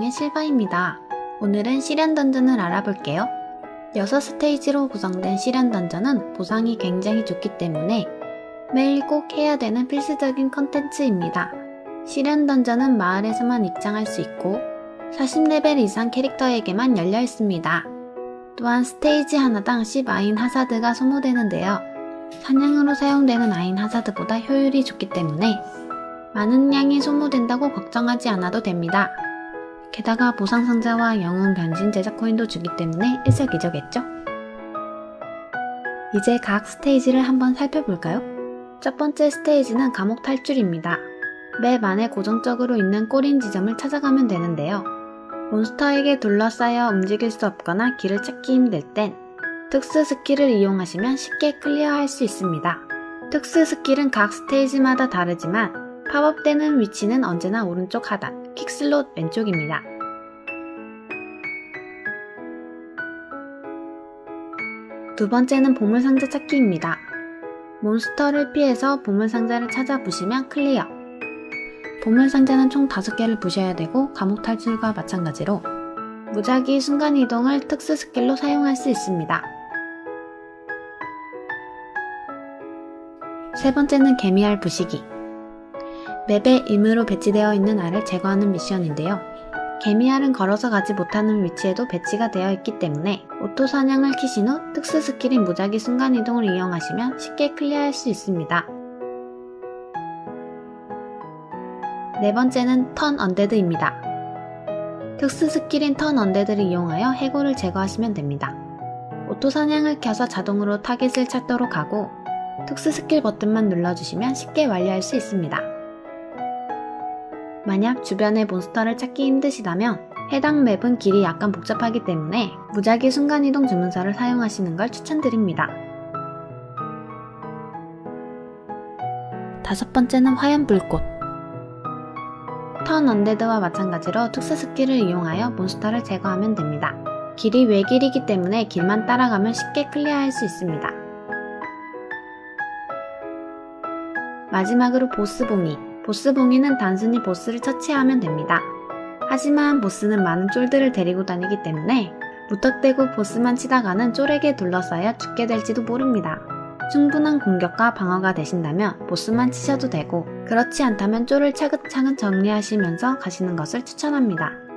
활동의 실바입니다. 오늘은 시련 던전을 알아볼게요. 6스테이지로 구성된 시련 던전은 보상이 굉장히 좋기 때문에 매일 꼭 해야 되는 필수적인 컨텐츠입니다. 시련 던전은 마을에서만 입장할 수 있고 40레벨 이상 캐릭터에게만 열려 있습니다. 또한 스테이지 하나당 10 아인 하사드가 소모되는데요. 사냥으로 사용되는 아인 하사드보다 효율이 좋기 때문에 많은 양이 소모된다고 걱정하지 않아도 됩니다. 게다가 보상 상자와 영웅 변신 제작 코인도 주기 때문에 일석이조겠죠? 이제 각 스테이지를 한번 살펴볼까요? 첫 번째 스테이지는 감옥 탈출입니다. 맵 안에 고정적으로 있는 꼬린 지점을 찾아가면 되는데요. 몬스터에게 둘러싸여 움직일 수 없거나 길을 찾기 힘들 땐 특수 스킬을 이용하시면 쉽게 클리어할 수 있습니다. 특수 스킬은 각 스테이지마다 다르지만 팝업되는 위치는 언제나 오른쪽 하단, 킥슬롯 왼쪽입니다. 두 번째는 보물상자 찾기입니다. 몬스터를 피해서 보물상자를 찾아 부시면 클리어. 보물상자는 총 5개를 부셔야 되고 감옥 탈출과 마찬가지로 무작위 순간이동을 특수 스킬로 사용할 수 있습니다. 세 번째는 개미알 부시기. 맵에 임의로 배치되어 있는 알을 제거하는 미션인데요. 개미알은 걸어서 가지 못하는 위치에도 배치가 되어 있기 때문에 오토 사냥을 키신 후 특수 스킬인 무작위 순간이동을 이용하시면 쉽게 클리어할 수 있습니다. 네 번째는 턴 언데드입니다. 특수 스킬인 턴 언데드를 이용하여 해골을 제거하시면 됩니다. 오토 사냥을 켜서 자동으로 타겟을 찾도록 하고 특수 스킬 버튼만 눌러주시면 쉽게 완료할 수 있습니다. 만약 주변의 몬스터를 찾기 힘드시다면 해당 맵은 길이 약간 복잡하기 때문에 무작위 순간이동 주문서를 사용하시는 걸 추천드립니다. 다섯 번째는 화염불꽃. 턴 언데드와 마찬가지로 특수 스킬을 이용하여 몬스터를 제거하면 됩니다. 길이 외길이기 때문에 길만 따라가면 쉽게 클리어할 수 있습니다. 마지막으로 보스봉이. 보스봉이는 단순히 보스를 처치하면 됩니다. 하지만 보스는 많은 쫄들을 데리고 다니기 때문에 무턱대고 보스만 치다가는 쫄에게 둘러싸여 죽게 될지도 모릅니다. 충분한 공격과 방어가 되신다면 보스만 치셔도 되고 그렇지 않다면 쫄을 차근차근 정리하시면서 가시는 것을 추천합니다.